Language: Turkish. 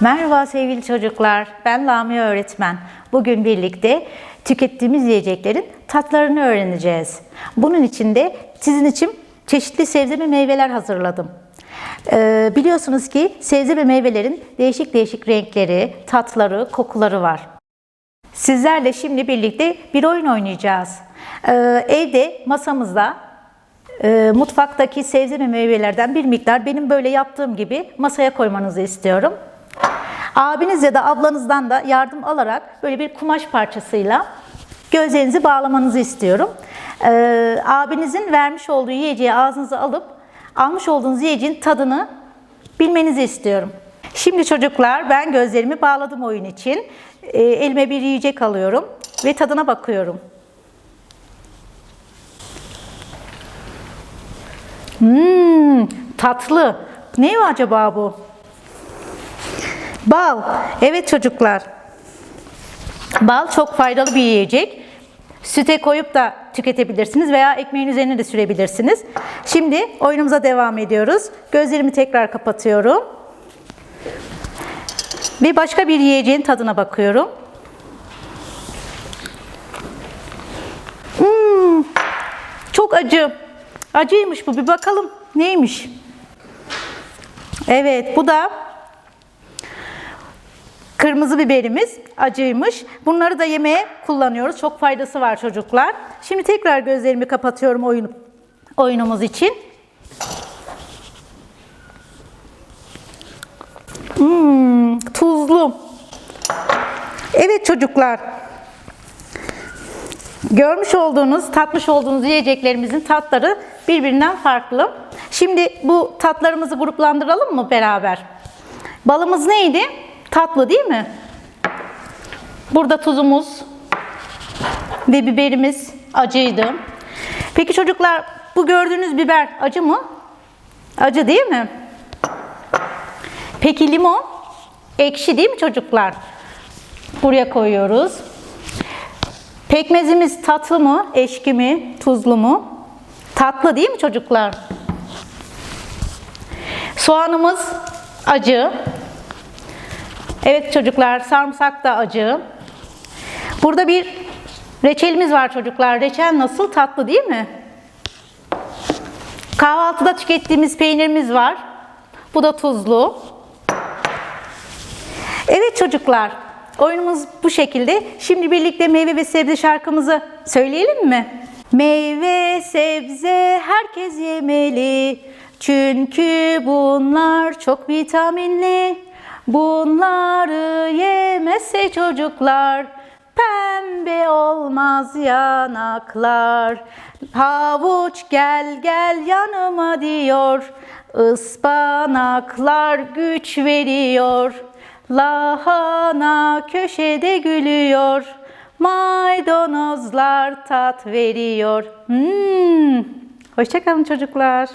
Merhaba sevgili çocuklar. Ben Lamia öğretmen. Bugün birlikte tükettiğimiz yiyeceklerin tatlarını öğreneceğiz. Bunun için de sizin için çeşitli sebze ve meyveler hazırladım. Ee, biliyorsunuz ki sebze ve meyvelerin değişik değişik renkleri, tatları, kokuları var. Sizlerle şimdi birlikte bir oyun oynayacağız. Ee, evde masamızda e, mutfaktaki sebze ve meyvelerden bir miktar benim böyle yaptığım gibi masaya koymanızı istiyorum. Abiniz ya da ablanızdan da yardım alarak böyle bir kumaş parçasıyla gözlerinizi bağlamanızı istiyorum. Ee, abinizin vermiş olduğu yiyeceği ağzınıza alıp almış olduğunuz yiyeceğin tadını bilmenizi istiyorum. Şimdi çocuklar ben gözlerimi bağladım oyun için. Ee, elime bir yiyecek alıyorum ve tadına bakıyorum. Hmm, tatlı. Ne acaba bu? Bal. Evet çocuklar. Bal çok faydalı bir yiyecek. Süte koyup da tüketebilirsiniz veya ekmeğin üzerine de sürebilirsiniz. Şimdi oyunumuza devam ediyoruz. Gözlerimi tekrar kapatıyorum. Bir başka bir yiyeceğin tadına bakıyorum. Hmm, çok acı. Acıymış bu. Bir bakalım neymiş. Evet bu da Kırmızı biberimiz acıymış. Bunları da yemeğe kullanıyoruz. Çok faydası var çocuklar. Şimdi tekrar gözlerimi kapatıyorum oyun, oyunumuz için. Hmm, tuzlu. Evet çocuklar. Görmüş olduğunuz, tatmış olduğunuz yiyeceklerimizin tatları birbirinden farklı. Şimdi bu tatlarımızı gruplandıralım mı beraber? Balımız neydi? Tatlı değil mi? Burada tuzumuz ve biberimiz acıydı. Peki çocuklar bu gördüğünüz biber acı mı? Acı değil mi? Peki limon? Ekşi değil mi çocuklar? Buraya koyuyoruz. Pekmezimiz tatlı mı, eşki mi, tuzlu mu? Tatlı değil mi çocuklar? Soğanımız acı. Evet çocuklar, sarımsak da acı. Burada bir reçelimiz var çocuklar. Reçel nasıl? Tatlı değil mi? Kahvaltıda tükettiğimiz peynirimiz var. Bu da tuzlu. Evet çocuklar, oyunumuz bu şekilde. Şimdi birlikte meyve ve sebze şarkımızı söyleyelim mi? Meyve, sebze herkes yemeli. Çünkü bunlar çok vitaminli. Bunları yemezse çocuklar pembe olmaz yanaklar. Havuç gel gel yanıma diyor. Ispanaklar güç veriyor. Lahana köşede gülüyor. Maydanozlar tat veriyor. Hmm. Hoşçakalın çocuklar.